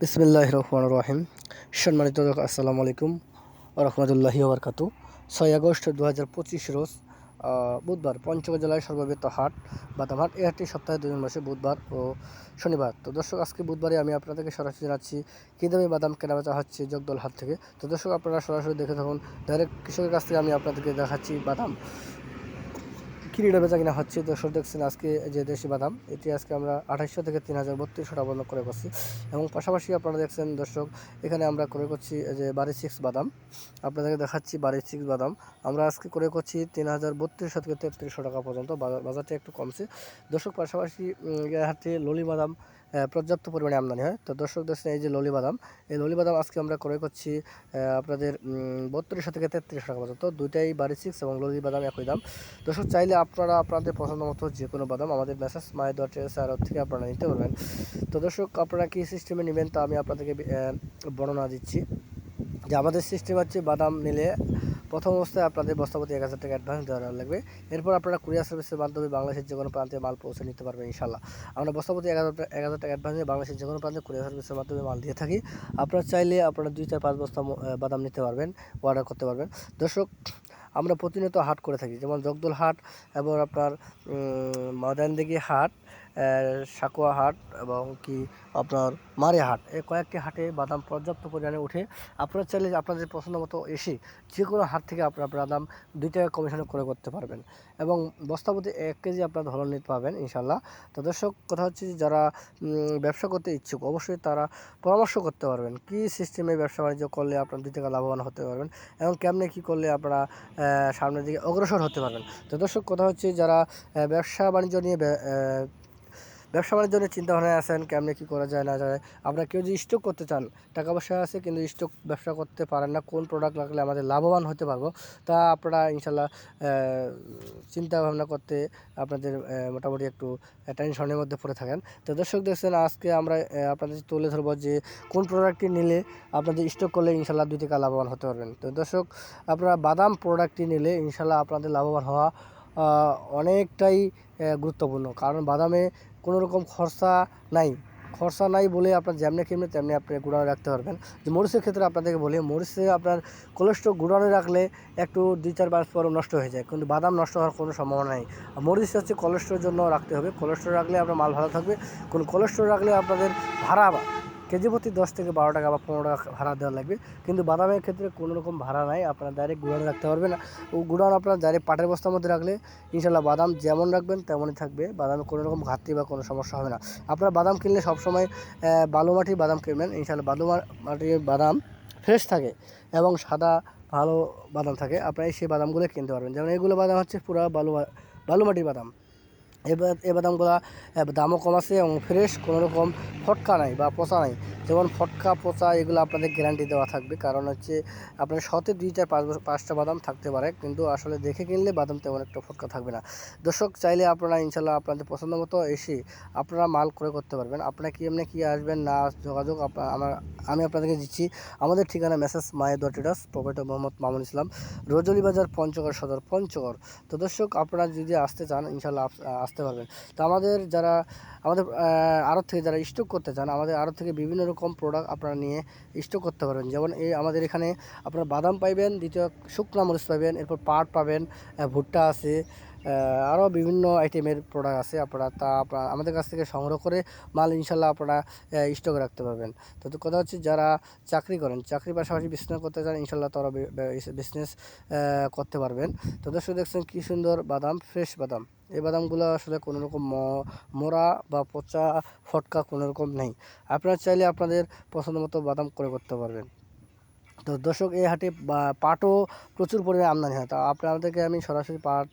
বিসমিল্লাহ রহমান রহিম। সম্মানিত আসসালামু আলাইকুম রহমতুল্লাহি ওবরকাতু ছয় আগস্ট দু হাজার পঁচিশ রোজ বুধবার পঞ্চগড় জেলায় সর্ববৃহৎ হাট বাদাম হাট এই হাটটি সপ্তাহে দুদিন বসে বুধবার ও শনিবার। তো দর্শক, আজকে বুধবারে আমি আপনাদেরকে সরাসরি জানাচ্ছি, কী দামে বাদাম কেনাবেচা হচ্ছে জগদল হাট থেকে? তো দর্শক, আপনারা সরাসরি দেখে থাকুন, ডাইরেক্ট কৃষকের কাছ থেকে আমি আপনাদেরকে দেখাচ্ছি বাদাম। কিরিটা বেচা কিনা হচ্ছে, দর্শক দেখছেন আজকে যে দেশি বাদাম, এটি আজকে আমরা আঠাইশশো থেকে তিন হাজার বত্রিশশো টাকা পর্যন্ত করে করছি এবং পাশাপাশি আপনারা দেখছেন দর্শক, এখানে আমরা করে করছি যে বারি সিক্স বাদাম। আপনাদেরকে দেখাচ্ছি বারি সিক্স বাদাম। আমরা আজকে করে করছি তিন হাজার বত্রিশশো থেকে তেত্রিশশো টাকা পর্যন্ত, বাজার বাজারটা একটু কমছে। দর্শক, পাশাপাশি হাতে ললি বাদাম পর্যাপ্ত পরিমাণে আমদানি হয়। তো দর্শক দেখছেন, এই যে ললি বাদাম এই ললি বাদাম আজকে আমরা ক্রয় করছি আপনাদের বত্রিশশো থেকে তেত্রিশশো টাকা পর্যন্ত। দুইটাই বাড়ি সিক্স এবং ললি বাদাম একই দাম। দর্শক, চাইলে আপনারা আপনাদের পছন্দ মতো যে কোনো বাদাম আমাদের মেসেজ মাই এস আর থেকে আপনারা নিতে পারবেন। তো দর্শক, আপনারা কী সিস্টেমে নেবেন তা আমি আপনাদেরকে বর্ণনা দিচ্ছি। যে আমাদের সিস্টেম হচ্ছে বাদাম নিলে প্রথম অবস্থায় আপনাদের বস্তাপতি এক হাজার টাকা অ্যাডভান্স দেওয়া লাগবে। এরপর আপনারা কুরিয়ার সার্ভিসের মাধ্যমে বাংলাদেশের যে কোনো প্রান্তে মাল পৌঁছে নিতে পারবেন ইনশাল্লাহ আমরা বস্তাপতি এক হাজার এক হাজার টাকা অ্যাডভান্স দিয়ে বাংলাদেশের যে কোনো প্রান্তে কুরিয়ার সার্ভিসের মাধ্যমে মাল দিয়ে থাকি। আপনারা চাইলে আপনারা দুই, চার, পাঁচ বস্তা বাদাম নিতে পারবেন অর্ডার করতে পারবেন। দর্শক, আমরা প্রতিনিয়ত হাট করে থাকি, যেমন জগদল হাট এবং আপনার ময়দানদিঘি হাট। সাকুয়া হাট এবং কি আপনার মারে হাট এই কয়েকটি হাটে বাদাম পর্যাপ্ত পরিমাণে উঠে আপনারা চাইলে আপনাদের পছন্দ মতো এসে যে কোনো হাট থেকে আপনারা বাদাম দুই টাকা কমিশনে করে করতে পারবেন এবং বস্তাপতি এক কেজি আপনারা ধরন নিতে পাবেন ইনশাল্লাহ তো দর্শক, কথা হচ্ছে যারা ব্যবসা করতে ইচ্ছুক অবশ্যই তারা পরামর্শ করতে পারবেন কী সিস্টেমে ব্যবসা বাণিজ্য করলে আপনারা দুই টাকা লাভবান হতে পারবেন এবং কেমনে কী করলে আপনারা সামনের দিকে অগ্রসর হতে পারবেন। তো দর্শক, কথা হচ্ছে যারা ব্যবসা বাণিজ্য নিয়ে ব্যবসা বাণিজ্য নিয়ে চিন্তা ভাবনায় আছেন কেমনে কী করা যায় না যায়। আপনারা কেউ যদি স্টক করতে চান টাকা পয়সা আছে কিন্তু স্টক ব্যবসা করতে পারেন না কোন প্রোডাক্ট লাগলে আমাদের লাভবান হতে পারব। তা আপনারা ইনশাল্লাহ আহ, চিন্তা ভাবনা করতে আপনাদের মোটামুটি একটু টেনশনের মধ্যে পড়ে থাকেন। তো দর্শক দেখছেন আজকে আমরা আপনাদের তুলে ধরবো যে কোন প্রোডাক্টটি নিলে আপনাদের স্টক করলে ইনশাল্লাহ দুই টাকা লাভবান হতে পারবেন। তো দর্শক আপনারা বাদাম প্রোডাক্টটি নিলে ইনশাল্লাহ আপনাদের লাভবান হওয়া অনেকটাই গুরুত্বপূর্ণ। কারণ বাদামে কোনো রকম খরচা নাই। খরচা নাই বলে আপনার যেমনি কেমনি তেমনি আপনি গুঁড়ানো রাখতে পারবেন। যে মরিচের ক্ষেত্রে আপনাদেরকে বলি, মরিচে আপনার কোলেস্ট্রল গুঁড়ানো রাখলে একটু দুই চার মাস পর নষ্ট হয়ে যায়, কিন্তু বাদাম নষ্ট হওয়ার কোনো সম্ভাবনা নেই। আর মরিচ হচ্ছে কোলেস্ট্রলের জন্য রাখতে হবে। কোলেস্ট্রল রাখলে আপনার মাল ভালো থাকবে। কোন কোলেস্ট্রল রাখলে আপনাদের ভাড়া কেজি প্রতি দশ থেকে বারো টাকা বা পনেরো টাকা ভাড়া দেওয়া লাগবে। কিন্তু বাদামের ক্ষেত্রে কোনো রকম ভাড়া নাই, আপনারা ডাইরেক্ট গুঁড়ানো রাখতে পারবেন। ও গুড়ান আপনারা ডাইরেক্ট পাটের বস্তার মধ্যে রাখলে ইনশাল্লাহ বাদাম যেমন রাখবেন তেমনই থাকবে, বাদামে কোনো রকম ঘাটতি বা কোনো সমস্যা হবে না। আপনারা বাদাম কিনলে সবসময় বালু মাটির বাদাম কিনবেন ইনশাল্লাহ বালু মাটির বাদাম ফ্রেশ থাকে এবং সাদা, ভালো বাদাম থাকে। আপনারা সেই বাদামগুলো কিনতে পারবেন। যেমন এগুলো বাদাম হচ্ছে পুরো বালু বালু মাটির বাদাম। এই বাদামগুলো দামও কম আছে এবং ফ্রেশ কোনো রকম ফটকা নাই বা পচা নাই। যেমন ফটকা, পচা, এগুলো আপনাদের গ্যারান্টি দেওয়া থাকবে। কারণ হচ্ছে আপনার শতে দুই চার পাঁচ পাঁচটা বাদাম থাকতে পারে, কিন্তু আসলে দেখে কিনলে বাদাম তেমন একটা ফটকা থাকবে না। দর্শক, চাইলে আপনারা ইনশাল্লাহ আপনাদের পছন্দ মতো এসে আপনারা মাল ক্রয় করতে পারবেন। আপনারা কি এমনি কি আসবেন না, যোগাযোগ আমার, আমি আপনাদেরকে দিচ্ছি। আমাদের ঠিকানা মেসেজ মায়ের ডট এডাস প্রোপাইটার মোহাম্মদ মামুন ইসলাম রজলি বাজার পঞ্চগড় সদর, পঞ্চগড়। তো দর্শক, আপনারা যদি আসতে চান ইনশাল্লাহ আস- আসতে পারবেন তো আমাদের যারা, আমাদের আড়ত থেকে যারা স্টক করতে চান, আমাদের আড়ত থেকে বিভিন্ন রকম প্রোডাক্ট আপনারা নিয়ে স্টক করতে পারবেন। যেমন এই আমাদের এখানে আপনারা বাদাম পাইবেন, দ্বিতীয় শুকনা মরিচ পাবেন এরপর পাট পাবেন ভুট্টা আছে আরও বিভিন্ন আইটেমের প্রোডাক্ট আছে আপনারা তা আপনারা আমাদের কাছ থেকে সংগ্রহ করে মাল ইনশাল্লাহ আপনারা স্টক রাখতে পারবেন। তো কথা হচ্ছে যারা চাকরি করেন, চাকরির পাশাপাশি বিজনেস করতে চান ইনশাল্লাহ তারা বিজনেস করতে পারবেন। তো দর্শক দেখছেন কী সুন্দর বাদাম ফ্রেশ বাদাম। এই বাদামগুলো আসলে কোনো রকম মোড়া বা পচা, ফটকা কোনো রকম নেই। আপনারা চাইলে আপনাদের পছন্দ মতো বাদাম করে করতে পারবেন। তো দর্শক, এই হাটে পাটও প্রচুর পরিমাণে আমদানি হয়। তা আপনাদেরকে আমি সরাসরি পাট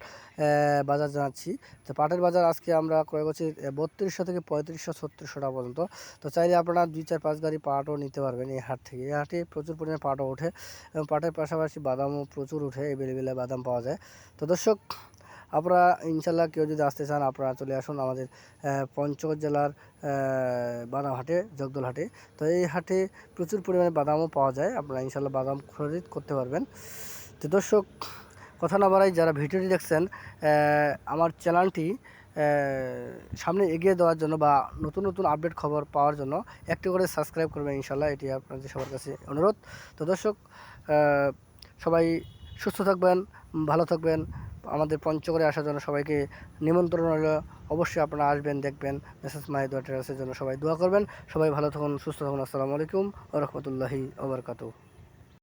বাজার জানাচ্ছি। তো পাটের বাজার আজকে আমরা ক্রয় করছি বত্রিশশো থেকে পঁয়ত্রিশশো ছত্রিশশো টাকা পর্যন্ত। তো চাইলে আপনারা দুই চার পাঁচ গাড়ি পাটও নিতে পারবেন এই হাট থেকে। এই হাটে প্রচুর পরিমাণে পাটও ওঠে এবং পাটের পাশাপাশি বাদামও প্রচুর ওঠে। এভেলেবেলে বাদাম পাওয়া যায়। তো দর্শক আপনারা ইনশাল্লাহ কেউ যদি আসতে চান আপনারা চলে আসুন আমাদের পঞ্চগড় জেলার আহ, বাদাম হাটে জগদল হাটে তো এই হাটে প্রচুর পরিমাণে বাদামও পাওয়া যায়। আপনারা ইনশাল্লাহ বাদাম খরিদ করতে পারবেন। তো দর্শক কথা না বাড়াই যারা ভিডিওটি দেখছেন আমার চ্যানেলটি সামনে এগিয়ে দেওয়ার জন্য বা নতুন নতুন আপডেট খবর পাওয়ার জন্য একটি করে সাবস্ক্রাইব করবেন ইনশাল্লাহ। এটি আপনাদের সবার কাছে অনুরোধ। তো দর্শক সবাই সুস্থ থাকবেন ভালো থাকবেন। আমাদের পঞ্চগড়ে আসার জন্য সবাইকে নিমন্ত্রণ হলো অবশ্যই আপনারা আসবেন, দেখবেন। মেসেজ মাই দোয়া টেরাসের জন্য সবাই দোয়া করবেন। সবাই ভালো থাকুন, সুস্থ থাকুন। আসসালামু আলাইকুম ও রহমতুল্লাহি ওবরকাতু